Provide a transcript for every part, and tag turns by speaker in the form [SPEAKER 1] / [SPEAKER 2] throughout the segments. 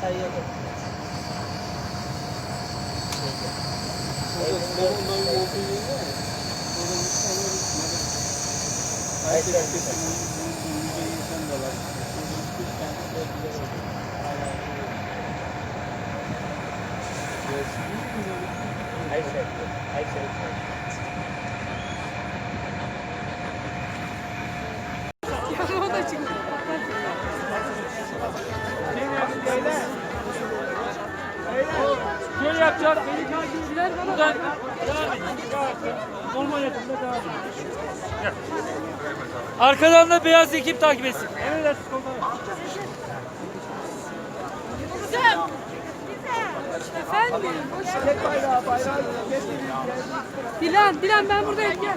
[SPEAKER 1] aşağıya da.
[SPEAKER 2] Şöyle yapacağız. Beni takip eder. Buradan devam edin. Normal yapımda devam edin. Arkadan da beyaz ekip takip etsin. Evet, komutanım.
[SPEAKER 3] Efendim. Dilan, Dilan ben buradayım gel.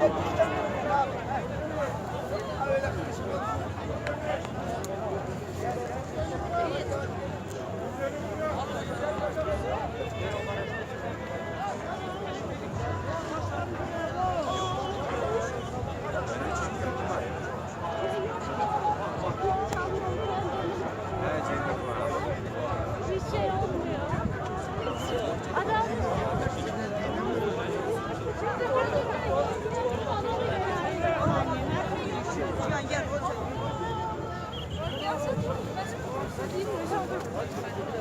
[SPEAKER 4] Bir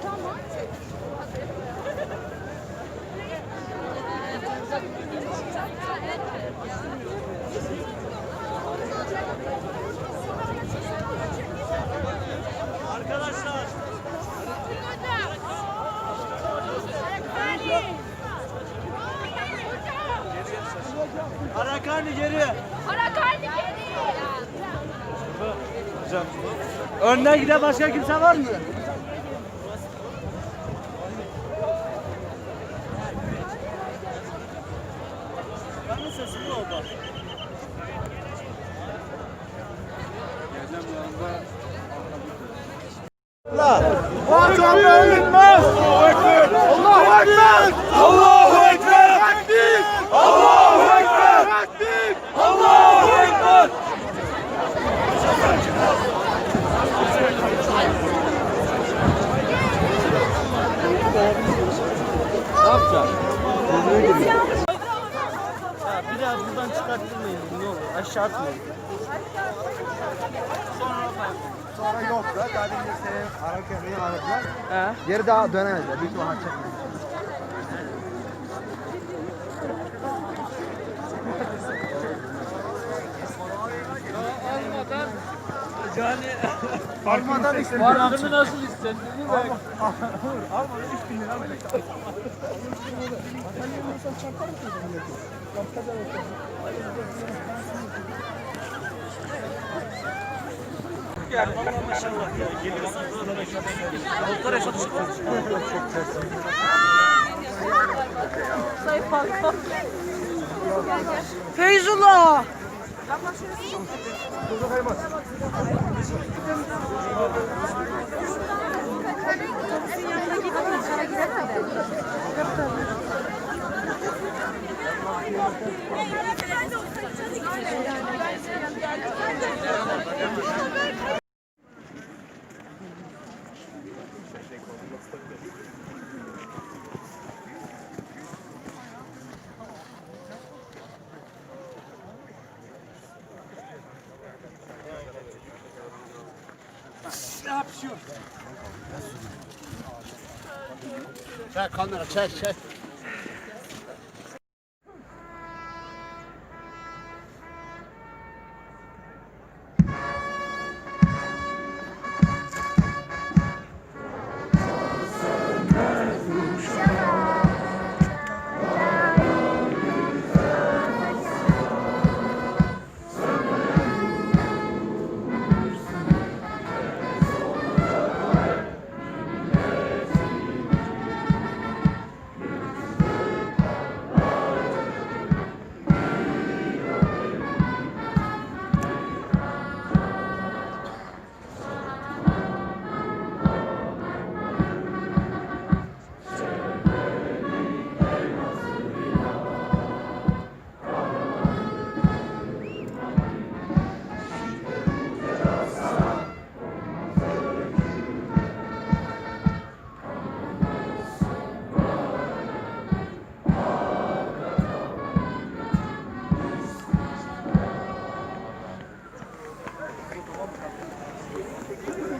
[SPEAKER 4] Tamam.
[SPEAKER 5] Arakarni geri.
[SPEAKER 4] Arakarni geliyor.
[SPEAKER 5] Önden giden başka kimse var mı? Allahu Ekber. Allahu Ekber. Allahu Ekber. Allahu Ekber. Allahu Ekber.
[SPEAKER 1] Ya bir daha buradan çıkarttırmayın ne olur. Aşağı atmayın.
[SPEAKER 5] Sonra yok da daha demin seni arakarını aradılar.
[SPEAKER 1] He?
[SPEAKER 5] Geri daha dönemediler. Büyük ihtimalle çekmedi.
[SPEAKER 2] Yani
[SPEAKER 5] Almadan işte.
[SPEAKER 2] varlığını nasıl hissettiğini bak.
[SPEAKER 5] Almadan 3000 lira mı?
[SPEAKER 3] Feyzullah. Burada kaymaz. Thank you.
[SPEAKER 5] Çek kamera çek çek.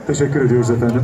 [SPEAKER 6] Teşekkür ediyoruz efendim.